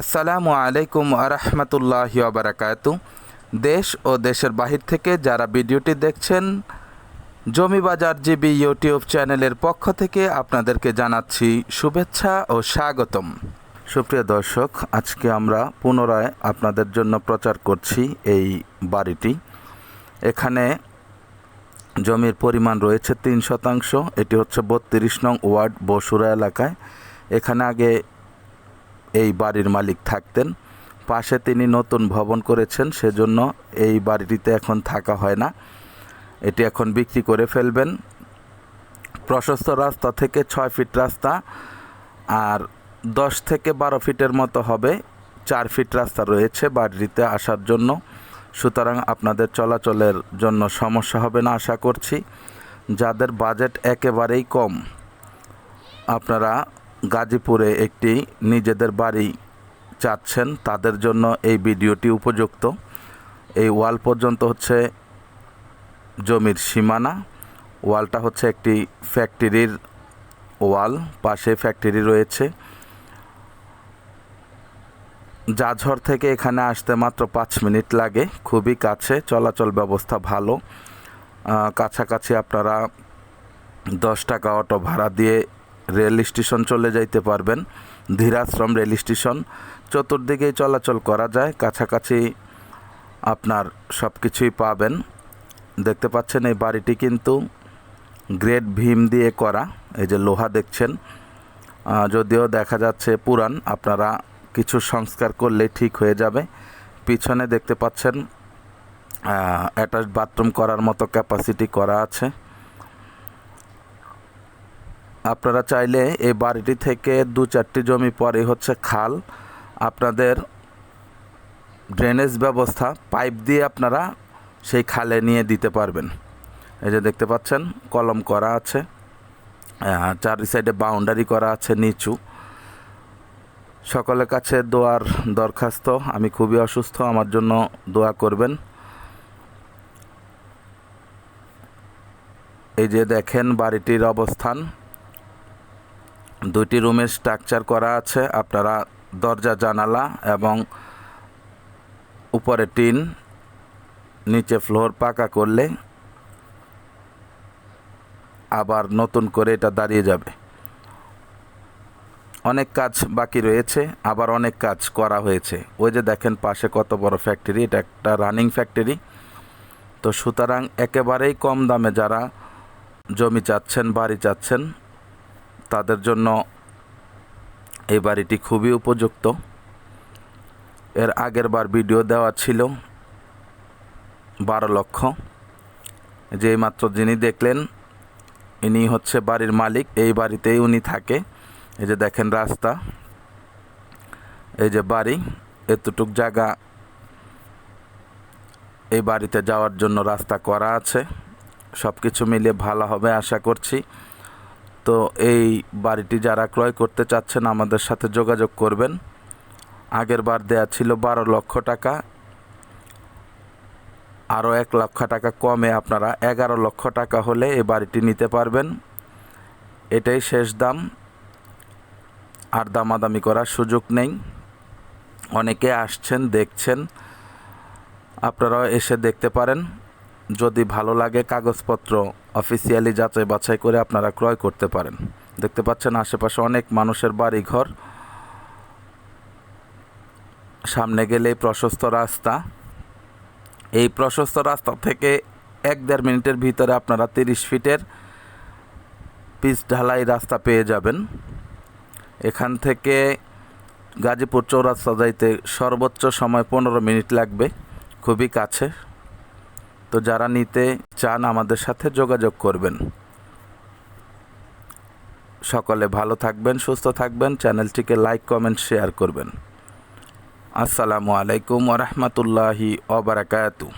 আসসালামু আলাইকুম আরহামতুল্লাহ বারাকাতু। দেশ ও দেশের বাহির থেকে যারা ভিডিওটি দেখছেন জমি বাজার জিবি ইউটিউব চ্যানেলের পক্ষ থেকে আপনাদেরকে জানাচ্ছি শুভেচ্ছা ও স্বাগতম। সুপ্রিয় দর্শক, আজকে আমরা পুনরায় আপনাদের জন্য প্রচার করছি এই বাড়িটি। এখানে জমির পরিমাণ রয়েছে তিন শতাংশ, এটি হচ্ছে বত্রিশ নং ওয়ার্ড বসুরা এলাকায়। এখানে আগে এই বাড়ির মালিক থাকতেন। পাশে তিনি নতুন ভবন করেছেন, সেজন্য এই বাড়িটিতে এখন থাকা হয় না। এটি এখন বিক্রি করে ফেলবেন। প্রশস্ত রাস্তা থেকে ছয় ফিট রাস্তা আর দশ থেকে বারো ফিটের মতো হবে। চার ফিট রাস্তা রয়েছে বাড়িটিতে আসার জন্য। সুতরাং আপনাদের চলাচলের জন্য সমস্যা হবে না, আশা করছি। যাদের বাজেট একেবারেই কম, আপনারা গাজীপুরে একটি নিজেদের বাড়ি চাচ্ছেন, তাদের জন্য এই ভিডিওটি উপযুক্ত। এই ওয়াল পর্যন্ত হচ্ছে জমির সীমানা। ওয়ালটা হচ্ছে একটি ফ্যাক্টরির ওয়াল, পাশে ফ্যাক্টরি রয়েছে। জাঝর থেকে এখানে আসতে মাত্র পাঁচ মিনিট লাগে, খুবই কাছে, চলাচল ব্যবস্থা ভালো। কাছাকাছি আপনারা দশ টাকা অটো ভাড়া দিয়ে রেল স্টেশন চলে যাইতে পারবেন। Dhirashram rail station. চতুর্দিকেই চলাচল করা যায়। কাছাকাছি আপনার সব কিছুই পাবেন। দেখতে পাচ্ছেন এই বাড়িটি কিন্তু গ্রেট ভীম দিয়ে করা। এই যে লোহা দেখছেন। যদিও দেখা যাচ্ছে পুরান, আপনারা কিছু সংস্কার করলে ঠিক হয়ে যাবে। পিছনে দেখতে পাচ্ছেন অ্যাটাচ বাথরুম করার মতো ক্যাপাসিটি করা আছে। আপনারা চাইলে এই বাড়িটি থেকে দু চারটি জমি পরে হচ্ছে খাল, আপনাদের ড্রেনেজ ব্যবস্থা পাইপ দিয়ে আপনারা সেই খালে নিয়ে দিতে পারবেন। এই যে দেখতে পাচ্ছেন, কলম করা আছে। চারি সাইডে বাউন্ডারি করা আছে নিচু। সকলের কাছে দোয়ার দরখাস্ত। আমি খুবই অসুস্থ, আমার জন্য দোয়া করবেন। এই যে দেখেন বাড়িটির অবস্থান। দুইটি রুমের স্ট্রাকচার করা আছে, আপনারা দরজা, জানালা এবং উপরে টিন, নিচে ফ্লোর পাকা করলে আবার নতুন করে এটা দাঁড়িয়ে যাবে। অনেক কাজ বাকি রয়েছে, আবার অনেক কাজ করা হয়েছে। ওই যে দেখেন পাশে কত বড় ফ্যাক্টরি এটা একটা রানিং ফ্যাক্টরি তো সুতরাং একেবারেই কম দামে যারা জমি চাচ্ছেন, বাড়ি চাচ্ছেন তাদের জন্য এই বাড়িটি খুবই উপযুক্ত। এর আগের বার ভিডিও দেওয়া ছিল বারো লক্ষ। যে মাত্র যিনি দেখলেন, ইনি হচ্ছে বাড়ির মালিক, এই বাড়িতেই উনি থাকে। এই যে দেখেন রাস্তা, এই যে বাড়ি, এতটুক জায়গা এই বাড়িতে যাওয়ার জন্য রাস্তা করা আছে। সব কিছু মিলিয়ে ভালো হবে, আশা করছি। তো এই বাড়িটি যারা ক্রয় করতে চাচ্ছেন আমাদের সাথে যোগাযোগ করবেন। আগের বার দেয়া ছিল বারো লক্ষ টাকা। আরও এক লক্ষ টাকা কমে আপনারা এগারো লক্ষ টাকা হলে এই বাড়িটি নিতে পারবেন। এটাই শেষ দাম। আর দামাদামি করার সুযোগ নেই। অনেকে আসছেন, দেখছেন। আপনারাও এসে দেখতে পারেন। যদি ভালো লাগে, কাগজপত্র অফিসিয়ালি যাচাই বাছাই করে আপনারা ক্রয় করতে পারেন। দেখতে পাচ্ছেন আশেপাশে অনেক মানুষের বাড়ি ঘর সামনে গেলেই প্রশস্ত রাস্তা। এই প্রশস্ত রাস্তা থেকে এক দেড় মিনিটের ভিতরে আপনারা তিরিশ ফিটের পিচ ঢালাই রাস্তা পেয়ে যাবেন। এখান থেকে গাজীপুর চৌরাস্তা যাইতে সর্বোচ্চ সময় পনেরো মিনিট লাগবে। খুবই কাছে। তো যারা নিতে চান আমাদের সাথে যোগাযোগ করবেন। সকলে ভালো থাকবেন, সুস্থ থাকবেন, চ্যানেলটিকে লাইক, কমেন্ট, শেয়ার করবেন। আসসালামু আলাইকুম ওরহমতুল্লাহি অবরাকাতু